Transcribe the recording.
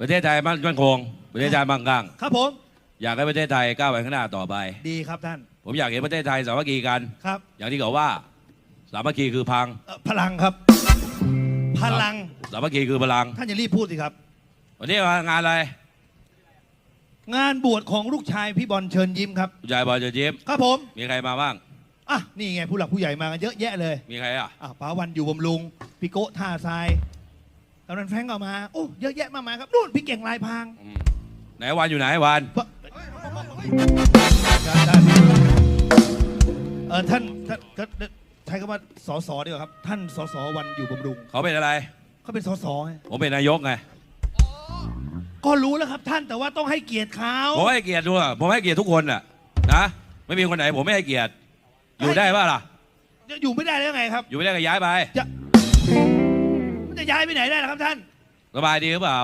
ประเทศไทยมั่นคงประเทศไทยมั่งคั่งครับผม อยากให้ประเทศไทยก้าวไปข้างหน้าต่อไป ดีครับท่าน ผมอยากเห็นประเทศไทยสามัคคีกัน ครับ อย่างที่เขาว่า สามัคคีคือพังเอ่อพลังครับ พลัง สามัคคีคือพลัง ท่านอย่ารีบพูดสิครับ วันนี้มางานอะไรงานบวชของลูกชายพี่บอลเชิญยิ้มครับผู้ชายบอลเจะยิ้มครับผม มีใครมาบ้าง อะ นี่ไงผู้หลักผู้ใหญ่มากันเยอะแยะเลย มีใครอะ อะป๋าวันอยู่บำรุง พี่โก้ท่าทราย กำนันแฟรงก์ก็มา โอ้เยอะแยะมากมายครับนู่นพี่เก่งลายพรางอืมไหนวันอยู่ไหนวันพระท่านเออท่านท่านท่านใช้คำว่าสสดีกว่าครับ ท่านสสวันอยู่บำรุงเขาเป็นอะไรเขาเป็นสสไงผมเป็นนายกไงก็รู้แล้วครับท่านแต่ว่าต้องให้เกียรติเขาผมให้เกียรติด้วยผมให้เกียรติทุกคนน่ะนะไม่มีคนไหนผมไม่ให้เกียรติอยู่ได้ป่ะล่ะจะอยู่ไม่ได้ได้ยังไงครับ อยู่ไม่ได้ก็ย้ายไปจะมันจะ ย้ายไปไหนได้ล่ะครับท่าน สบายดีหรือเปล่า